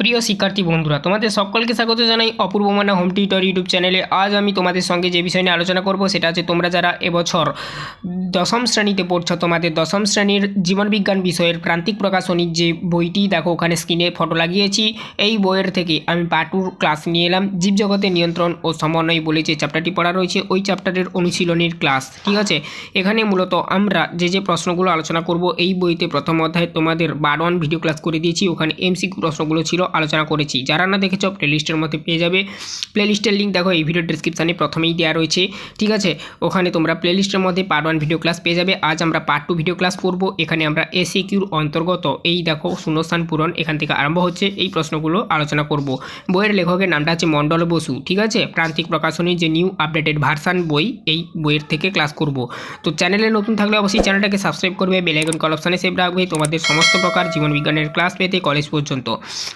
প্রিয় শিক্ষার্থী বন্ধুরা, তোমাদের সকলকে স্বাগত জানাই অপূর্ব মানা হোম টিউটর ইউটিউব চ্যানেলে আজ আমি তোমাদের সঙ্গে যে বিষয় নিয়ে আলোচনা করব, সেটা হচ্ছে তোমরা যারা এবছর দশম শ্রেণীতে পড়ছো, তোমাদের দশম শ্রেণির জীবনবিজ্ঞান বিষয়ের প্রান্তিক প্রকাশনীর যে বইটি, দেখো ওখানে স্ক্রিনে ফটো লাগিয়েছি। এই বইয়ের থেকে আমি পাটুর ক্লাস নিয়ে এলাম। জীবজগতের নিয়ন্ত্রণ ও সমন্বয় বলে যে চ্যাপ্টারটি পড়া রয়েছে, ওই চ্যাপ্টারের অনুশীলনীর ক্লাস ঠিক আছে? এখানে মূলত আমরা যে যে প্রশ্নগুলো আলোচনা করব, এই বইতে প্রথম অধ্যায়ে তোমাদের বার ওয়ান ভিডিও ক্লাস করে দিয়েছি। ওখানে এমসিকিউ প্রশ্নগুলো ছিল আলোচনা করেছি। যারা না দেখেছ প্লেলিস্টের মধ্যে পেয়ে যাবে। প্লেলিস্টের লিঙ্ক দেখো, এই ভিডিও ডিসক্রিপশানে প্রথমেই দেওয়া রয়েছে। ঠিক আছে? ওখানে তোমরা প্লেলিস্টের মধ্যে পার্ট ওয়ান ভিডিও ক্লাস পেয়ে যাবে। আজ আমরা পার্ট টু ভিডিও ক্লাস করব। এখানে আমরা এসি কিউর অন্তর্গত এই দেখো, শূন্যস্থান পূরণ এখান থেকে আরম্ভ হচ্ছে। এই প্রশ্নগুলো আলোচনা করব। বইয়ের লেখকের নামটা হচ্ছে মণ্ডল বসু। ঠিক আছে? প্রান্তিক প্রকাশনীর যে নিউ আপডেটেড ভার্সান বই, এই বইয়ের থেকে ক্লাস করব। তো চ্যানেলে নতুন থাকলে অবশ্যই চ্যানেলটাকে সাবস্ক্রাইব করবে। বেলাইকন কল অপশানে সেভ রাখবে। তোমাদের সমস্ত প্রকার জীবন বিজ্ঞানের ক্লাস পেতে কলেজ পর্যন্ত।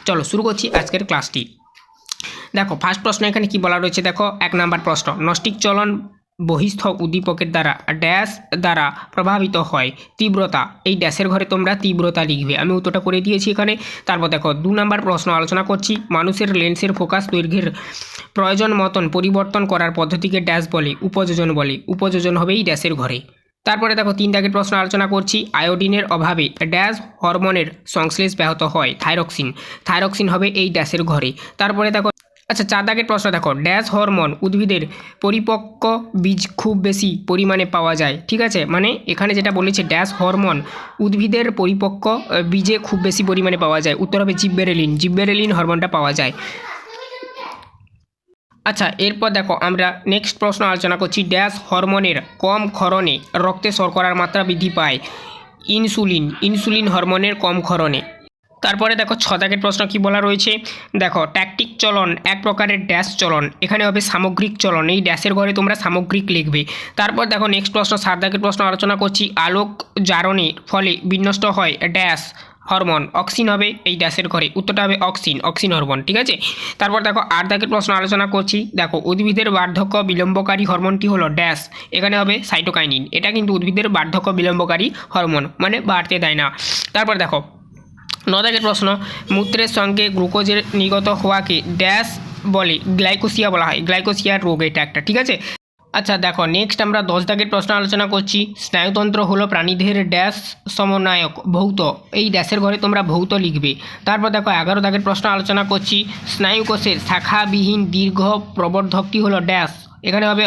চলো শুরু করছি আজকের ক্লাসটি দেখো ফার্স্ট প্রশ্ন এখানে কি বলা রয়েছে? দেখো, এক নাম্বার প্রশ্ন। নষ্টিক চলন বহিস্থ উদ্দীপকের দ্বারা ড্যাশ দ্বারা প্রভাবিত হয় তীব্রতা। এই ড্যাশের ঘরে তোমরা তীব্রতা লিখবে। আমি উত্তরটা করে দিয়েছি এখানে। তারপর দেখো, দু নাম্বার প্রশ্ন আলোচনা করছি। মানুষের লেন্সের ফোকাস দৈর্ঘ্যের প্রয়োজন মতন পরিবর্তন করার পদ্ধতিকে ড্যাশ বলে, উপযোজন বলে। উপযোজন হবে এই ড্যাশের ঘরে। তারপরে দেখো, তিন দাগের প্রশ্ন আলোচনা করছি। আয়োডিনের অভাবে ড্যাশ হরমোনের সংশ্লেষ ব্যাহত হয়, থাইরক্সিন। থাইরক্সিন হবে এই ড্যাশের ঘরে। তারপরে দেখো আচ্ছা চার দাগের প্রশ্ন দেখো, ড্যাশ হরমোন উদ্ভিদের পরিপক্ক বীজ খুব বেশি পরিমাণে পাওয়া যায়, ঠিক আছে? মানে এখানে যেটা বলেছে, ড্যাশ হরমোন উদ্ভিদের পরিপক্ক বীজে খুব বেশি পরিমাণে পাওয়া যায়। উত্তর হবে জিব্বেরেলিন। জিব্বেরেলিন হরমোনটা পাওয়া যায়। আচ্ছা এরপর দেখো, আমরা নেক্সট প্রশ্ন আলোচনা করছি ড্যাশ হরমোনের কম ক্ষরণে রক্তে শর্করার মাত্রা বৃদ্ধি পায়। ইনসুলিন ইনসুলিন হরমোনের কম ক্ষরণে। তারপরে দেখো, ছ দাগের প্রশ্ন কি বলা রয়েছে? দেখো ট্যাকটিক চলন, এক প্রকারের ড্যাশ চলন, এখানে হবে সামগ্রিক চলন, এই ড্যাশের ঘরে তোমরা সামগ্রিক লিখবে। তারপর দেখো নেক্সট প্রশ্ন, সাত দাগের প্রশ্ন আলোচনা করছি, আলোক জারণের ফলে বিনষ্ট হয় ড্যাশ হরমোন, অক্সিন হবে, এই ড্যাশের ঘরে। উত্তরটা হবে অক্সিন অক্সিন হরমোন, ঠিক আছে? তারপর দেখো আট দাগের প্রশ্ন আলোচনা করছি। দেখো, উদ্ভিদের বার্ধক্য বিলম্বকারী হরমোনটি হলো ড্যাশ, এখানে হবে সাইটোকাইনিন। এটা কিন্তু উদ্ভিদের বার্ধক্য বিলম্বকারী হরমোন মানে বাড়তে দেয় না। তারপর দেখো, ন দাগের প্রশ্ন, মূত্রের সঙ্গে গ্লুকোজের নির্গত হওয়াকে ড্যাশ বলে গ্লাইকোসিয়া বলা হয়। গ্লাইকোসিয়া রোগ এটা একটা, ঠিক আছে? আচ্ছা দেখো নেক্সট আমরা দশ দাগের প্রশ্ন আলোচনা করছি। স্নায়ুতন্ত্র হলো প্রাণীদের ড্যাশ সমন্বয়ক, ভৌত। এই ড্যাশের ঘরে তোমরা ভৌত লিখবে। তারপর দেখো এগারো দাগের প্রশ্ন আলোচনা করছি। স্নায়ুকোষের শাখাবিহীন দীর্ঘ প্রবর্ধকটি হলো ড্যাশ এখানে হবে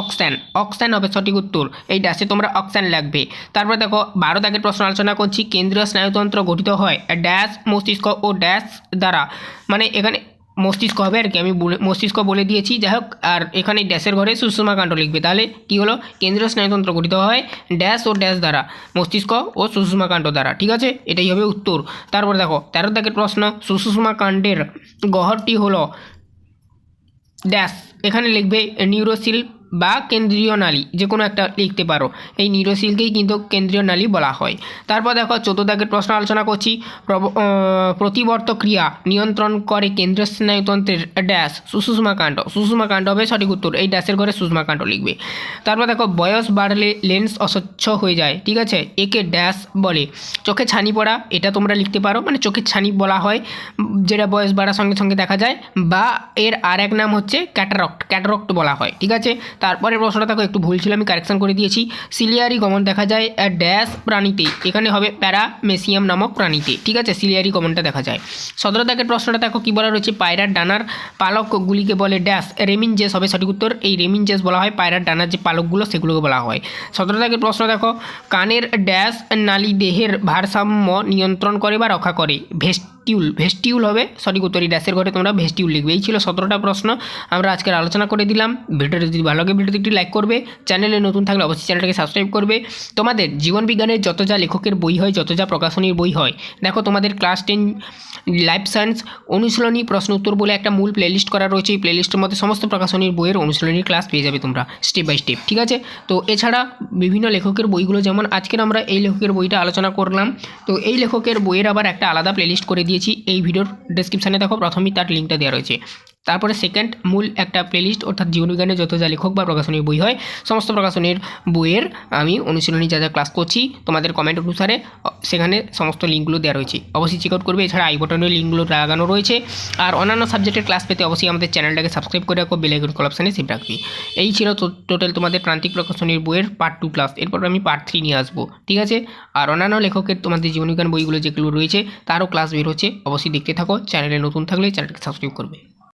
অক্সেন অক্সেন হবে সঠিক উত্তর। এই ড্যাশে তোমরা অক্সেন লাগবে। তারপর দেখো বারো দাগের প্রশ্ন আলোচনা করছি। কেন্দ্রীয় স্নায়ুতন্ত্র গঠিত হয় ড্যাশ মস্তিষ্ক ও ড্যাশ দ্বারা। মানে এখানে মস্তিষ্ক হবে আর কি। আমি মস্তিষ্ক বলে দিয়েছি, যাই হোক, আর এখানে ড্যাশের ঘরে সুষমা কাণ্ড লিখবে। তাহলে কী হলো? কেন্দ্রীয় স্নায়ুতন্ত্র গঠিত হয় ড্যাশ ও ড্যাশ দ্বারা, মস্তিষ্ক ও সুষমাকাণ্ড দ্বারা, ঠিক আছে? এটাই হবে উত্তর। তারপর দেখো, তেরো দাগের প্রশ্ন সুষমাকাণ্ডের গহরটি হলো ড্যাশ। এখানে লিখবে নিউরোসিল বা কেন্দ্রীয় নালী যে কোনো একটা লিখতে পারো। এই নিউরোসিলকেই কিন্তু কেন্দ্রীয় নালী বলা হয়। তারপর দেখো চোদ্দ দাগের প্রশ্ন আলোচনা করছি। প্রতিবর্ত ক্রিয়া নিয়ন্ত্রণ করে কেন্দ্রীয় স্নায়ুতন্ত্রের ড্যাশ সুষুষ্মাকাণ্ড সুষুষ্মাকাণ্ড হবে সঠিক উত্তর। এই ড্যাশের ঘরে সুষমাকাণ্ড লিখবে। তারপর দেখো, বয়স বাড়লে লেন্স অস্বচ্ছ হয়ে যায়। ঠিক আছে? একে ড্যাশ বলে। চোখে ছানি পড়া, এটা তোমরা লিখতে পারো। মানে চোখে ছানি বলা হয়, যেটা বয়স বাড়ার সঙ্গে সঙ্গে দেখা যায়। বা এর আর এক নাম হচ্ছে ক্যাটারক্ট ক্যাটারক্ট বলা হয়। ঠিক আছে? তারপরে প্রশ্নটা দেখো, একটু ভুল ছিল, আমি কারেকশন করে দিয়েছি। সিলিয়ারি গমন দেখা যায় ড্যাশ প্রাণীতে। এখানে হবে প্যারামেসিয়াম নামক প্রাণীতে। ঠিক আছে? সিলিয়ারি গমনটা দেখা যায়। সতেরো দাগের প্রশ্নটা দেখো, কী বলা রয়েছে? পায়রার ডানার পালকগুলিকে বলে ড্যাশ রেমিনজেস হবে সঠিক উত্তর। এই রেমিনজেস বলা হয় পায়রার ডানার যে পালকগুলো, সেগুলোকে বলা হয়। সতেরো দাগের প্রশ্ন দেখো, কানের ড্যাশ নালী দেহের ভারসাম্য নিয়ন্ত্রণ করে বা রক্ষা করে? ভেস্টিউল ভেস্টিউল হবে। সঠিক উত্তর এই ড্যাশের ঘরে তোমরা ভেস্টিউল লিখবে। এই ছিল সতেরোটা প্রশ্ন। আমরা আজকের আলোচনা করে দিলাম। ভিডিওটা যদি ভালো লাগে ভিডিওটি একটি লাইক করবে। চ্যানেলে নতুন থাকলে অবশ্যই চ্যানেলটাকে সাবস্ক্রাইব করবে। তোমাদের জীবন বিজ্ঞানের যত যা লেখকের বই হয়, যত যা প্রকাশনীর বই হয়, দেখো তোমাদের ক্লাস টেন লাইফ সায়েন্স অনুশীলনী প্রশ্ন উত্তর বলে একটা মূল প্লেলিস্ট করা রয়েছে। এই প্লেলিস্টের মধ্যে সমস্ত প্রকাশনীর বইয়ের অনুশীলনীর ক্লাস পেয়ে যাবে তোমরা স্টেপ বাই স্টেপ ঠিক আছে? তো এছাড়া বিভিন্ন লেখকের বইগুলো, যেমন আজকের আমরা এই লেখকের বইটা আলোচনা করলাম। তো এই লেখকের বইয়ের আবার একটা আলাদা প্লেলিস্ট করে দিয়েছি এই ভিডিওর ডেসক্রিপশানে দেখো প্রথমেই তার লিঙ্কটা দেওয়া রয়েছে। তারপরে সেকেন্ড মূল একটা প্লেলিস্ট অর্থাৎ জীবনবিজ্ঞানের যত যা লেখক বা প্রকাশনীর বই হয়, সমস্ত প্রকাশনীর বইয়ের আমি অনুশীলনী যা যা ক্লাস করছি, তোমাদের কমেন্ট অনুসারে সেখানে সমস্ত লিঙ্কগুলো দেওয়া রয়েছে। অবশ্যই চেক আউট করবে, এছাড়া আই বটনের লিঙ্কগুলো লাগানো রয়েছে। আর অন্যান্য সাবজেক্টের ক্লাস পেতে অবশ্যই আমাদের চ্যানেলটাকে সাবস্ক্রাইব করে রাখো বেলাইকন কল অপশানে সেভ রাখবে। এই ছিল টোটাল তোমাদের প্রান্তিক প্রকাশনীর বইয়ের পার্ট টু ক্লাস এরপর আমি পার্ট থ্রি নিয়ে আসব, ঠিক আছে? আর অন্যান্য লেখকের, তোমাদের জীবনবিজ্ঞান বইগুলো যেগুলো রয়েছে, তারও ক্লাস বের হচ্ছে, অবশ্যই দেখতে থাকো। চ্যানেলে নতুন থাকলে চ্যানেলকে সাবস্ক্রাইব করবে।